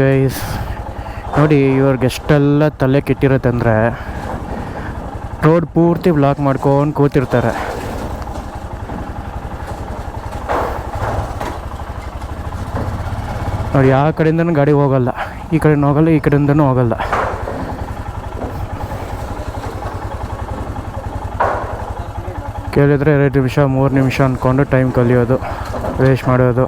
Guys ನೋಡಿ ಇವ್ರಿಗೆಷ್ಟೆಲ್ಲ ತಲೆ ಕೆಟ್ಟಿರುತ್ತಂದರೆ road ಪೂರ್ತಿ ಬ್ಲಾಕ್ ಮಾಡ್ಕೊಂಡು ಕೂತಿರ್ತಾರೆ. ನೋಡಿ ಯಾವ ಕಡೆಯಿಂದನೂ ಗಾಡಿ ಹೋಗಲ್ಲ. ಈ ಕಡೆನೂ ಹೋಗಲ್ಲ, ಈ ಕಡೆಯಿಂದನೂ ಹೋಗಲ್ಲ. ಕೇಳಿದರೆ ಎರಡು ನಿಮಿಷ, ಮೂರು ನಿಮಿಷ ಅಂದ್ಕೊಂಡು ಟೈಮ್ ಕಲಿಯೋದು ವೇಸ್ಟ್ ಮಾಡೋದು.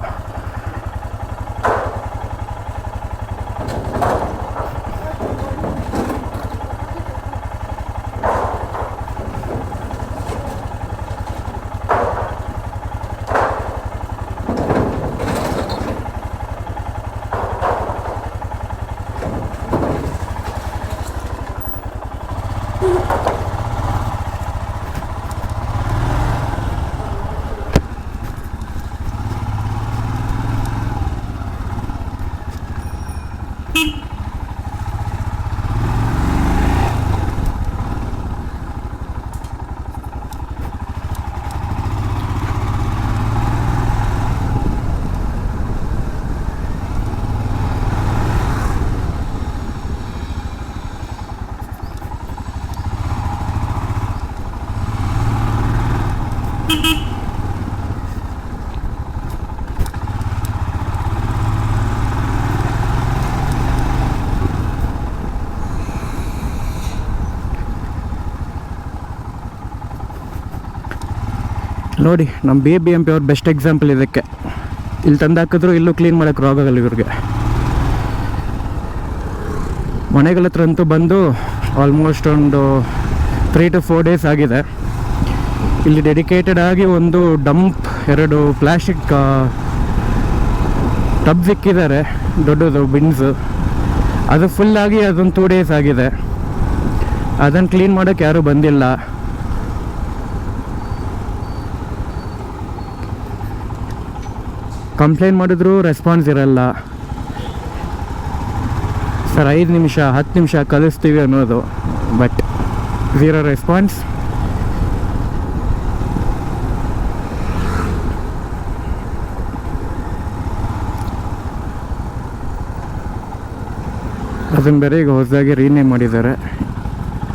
ನೋಡಿ ನಮ್ಮ ಬಿ ಬಿ ಎಂ ಪಿ ಅವ್ರು ಬೆಸ್ಟ್ ಎಕ್ಸಾಂಪಲ್ ಇದಕ್ಕೆ. ಇಲ್ಲಿ ತಂದು ಹಾಕಿದ್ರು, ಇಲ್ಲೂ ಕ್ಲೀನ್ ಮಾಡೋಕ್ಕೆ ರೋಗಲ್ಲ ಇವ್ರಿಗೆ. ಮನೆಗಳ ಹತ್ರ ಅಂತೂ ಬಂದು ಆಲ್ಮೋಸ್ಟ್ ಒಂದು ತ್ರೀ ಟು ಫೋರ್ ಡೇಸ್ ಆಗಿದೆ. ಇಲ್ಲಿ ಡೆಡಿಕೇಟೆಡ್ ಆಗಿ ಒಂದು ಡಂಪ್ ಎರಡು ಪ್ಲಾಸ್ಟಿಕ್ ಟಬ್ ಸಿಕ್ಕಿದ್ದಾರೆ, ದೊಡ್ಡದು ಬಿನ್ಸು ಅದು ಫುಲ್ಲಾಗಿ ಅದೊಂದು ಟೂ ಡೇಸ್ ಆಗಿದೆ. ಅದನ್ನು ಕ್ಲೀನ್ ಮಾಡೋಕ್ಕೆ ಯಾರೂ ಬಂದಿಲ್ಲ. ಕಂಪ್ಲೇಂಟ್ ಮಾಡಿದ್ರು ರೆಸ್ಪಾನ್ಸ್ ಇರಲ್ಲ. ಸರ್, ಐದು ನಿಮಿಷ, ಹತ್ತು ನಿಮಿಷ ಕಲಿಸ್ತೀವಿ ಅನ್ನೋದು. ಬಟ್ ಝೀರೋ ರೆಸ್ಪಾನ್ಸ್ ಅದನ್ನು ಬೇರೆ ಈಗ ಹೊಸದಾಗಿ ರೀನೇಮ್ ಮಾಡಿದ್ದಾರೆ.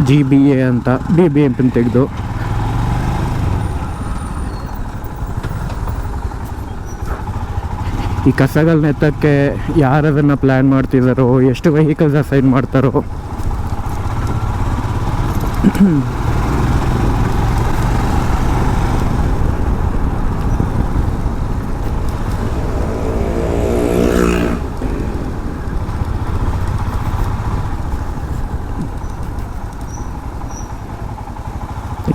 ಜಿ ಬಿ ಎ ಅಂತ ಬಿ ಬಿ ಎಂ ತೆಗೆದು. ಈ ಕಸಗಳನ್ನ ಎತ್ತಕ್ಕೆ ಯಾರು ಅದನ್ನು ಪ್ಲ್ಯಾನ್ ಮಾಡ್ತಿದ್ದಾರೋ ಎಷ್ಟು ವೆಹಿಕಲ್ಸ್ ಅಸೈನ್ ಮಾಡ್ತಾರೋ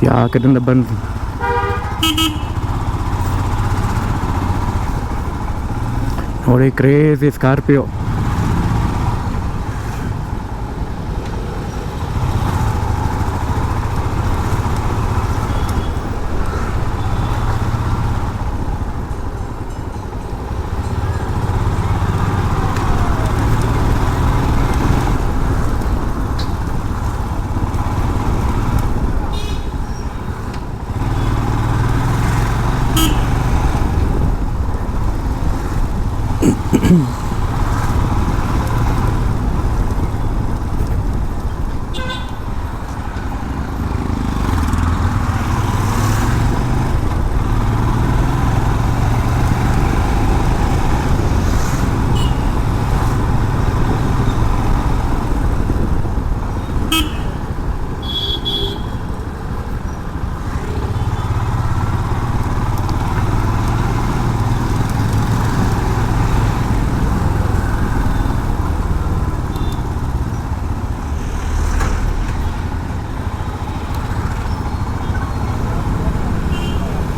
ಯಾವ ಕಡೆಯಿಂದ ಬಂದು Orei crazy, Scarpio.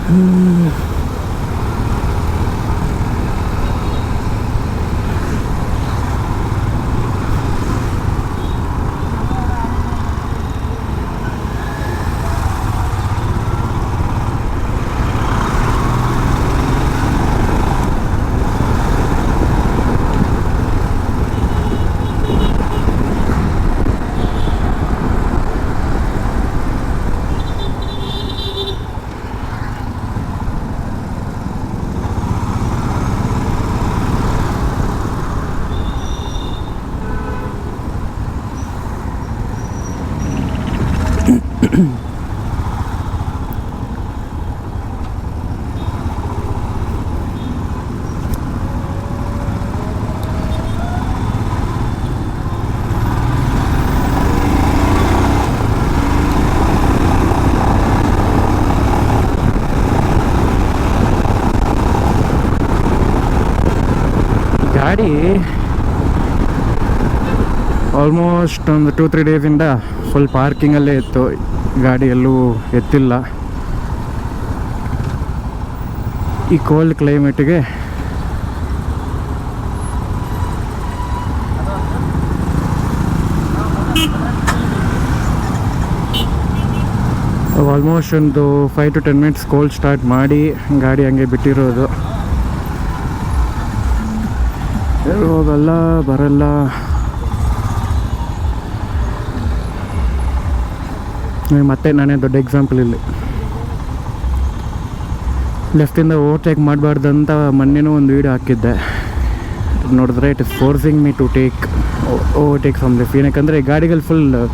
嗯。ಗಾಡಿ ಆಲ್ಮೋಸ್ಟ್ ಒಂದು ಟೂ ತ್ರೀ ಡೇಸಿಂದ ಫುಲ್ ಪಾರ್ಕಿಂಗಲ್ಲೇ ಇತ್ತು. ಗಾಡಿ ಎಲ್ಲೂ ಎತ್ತಿಲ್ಲ. ಈ ಕೋಲ್ಡ್ ಕ್ಲೈಮೇಟಿಗೆ ಆಲ್ಮೋಸ್ಟ್ ಒಂದು five to ten minutes cold start ಮಾಡಿ ಗಾಡಿ ಹಂಗೆ ಬಿಟ್ಟಿರೋದು. ಹೋಗಲ್ಲ ಬರಲ್ಲ. ಮತ್ತೆ ನಾನೇ ದೊಡ್ಡ ಎಕ್ಸಾಂಪಲ್ ಇಲ್ಲಿ. ಲೆಫ್ಟಿಂದ ಓವರ್ಟೇಕ್ ಮಾಡಬಾರ್ದು ಅಂತ ಮೊನ್ನೆನೂ ಒಂದು ವೀಡಿಯೋ ಹಾಕಿದ್ದೆ. ನೋಡಿದ್ರೆ it is forcing me to take overtake from left ಏನಕ್ಕಂದರೆ, ಗಾಡಿಗಳು ಫುಲ್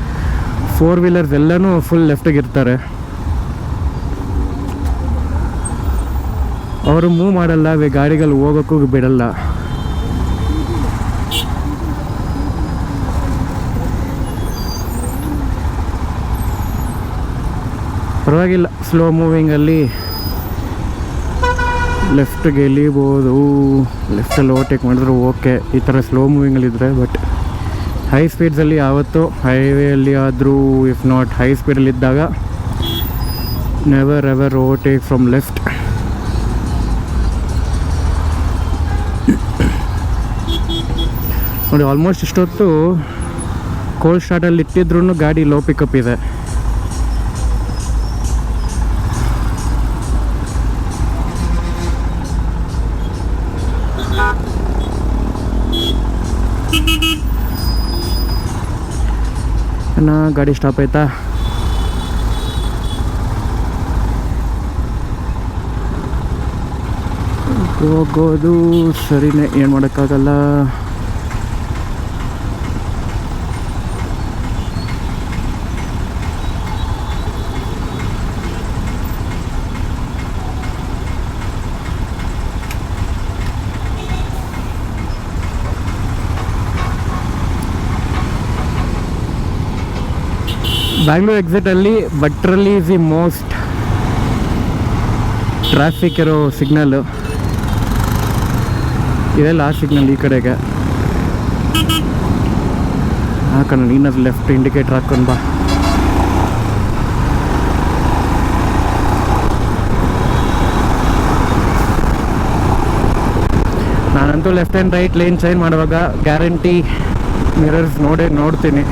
ಫೋರ್ ವೀಲರ್ಸ್ ಎಲ್ಲನೂ ಫುಲ್ ಲೆಫ್ಟಿಗೆ ಇರ್ತಾರೆ. ಅವರು ಮೂವ್ ಮಾಡಲ್ಲ, ಗಾಡಿಗಳು ಹೋಗೋಕ್ಕೂ ಬಿಡಲ್ಲ. ಪರವಾಗಿಲ್ಲ ಸ್ಲೋ ಮೂವಿಂಗಲ್ಲಿ ಲೆಫ್ಟ್ಗೆ ಎಳಿಬೋದು. ಲೆಫ್ಟಲ್ಲಿ ಓವರ್ಟೇಕ್ ಮಾಡಿದ್ರು ಓಕೆ ಈ ಥರ ಸ್ಲೋ ಮೂವಿಂಗಲ್ಲಿದ್ದರೆ ಬಟ್ ಹೈ ಸ್ಪೀಡ್ಸಲ್ಲಿ ಯಾವತ್ತೂ ಹೈವೇಯಲ್ಲಿ ಆದರೂ if not high ಸ್ಪೀಡಲ್ಲಿದ್ದಾಗ never ever overtake from left ನೋಡಿ ಆಲ್ಮೋಸ್ಟ್ ಇಷ್ಟೊತ್ತು ಕೋಲ್ಡ್ ಸ್ಟಾರ್ಟಲ್ಲಿ ಇಟ್ಟಿದ್ರೂ ಗಾಡಿ ಲೋ ಪಿಕಪ್ ಇದೆ. ಅಣ್ಣ ಗಾಡಿ ಸ್ಟಾಪ್ ಆಯ್ತಾ? ಹೋಗೋದು ಸರಿನೇ ಏನು ಮಾಡೋಕ್ಕಾಗಲ್ಲ. ಬ್ಯಾಂಗ್ಳೂರ್ ಎಕ್ಸಿಟಲ್ಲಿ ಬಟ್ರಲ್ಲಿ ಇಸ್ ದಿ ಮೋಸ್ಟ್ ಟ್ರಾಫಿಕ್ ಇರೋ ಸಿಗ್ನಲ್ಲು ಇದೆಲ್ಲ ಲಾಸ್ಟ್ ಸಿಗ್ನಲ್ ಈ ಕಡೆಗೆ. ಹಾಕೋಣ ಇನ್ನೊಂದು ಲೆಫ್ಟ್ ಇಂಡಿಕೇಟರ್ ಹಾಕೊಂಡು ಬಾ. ನಾನಂತೂ left and right line change ಮಾಡುವಾಗ ಗ್ಯಾರಂಟಿ ಮಿರರ್ಸ್ ನೋಡೇ ನೋಡ್ತೀನಿ.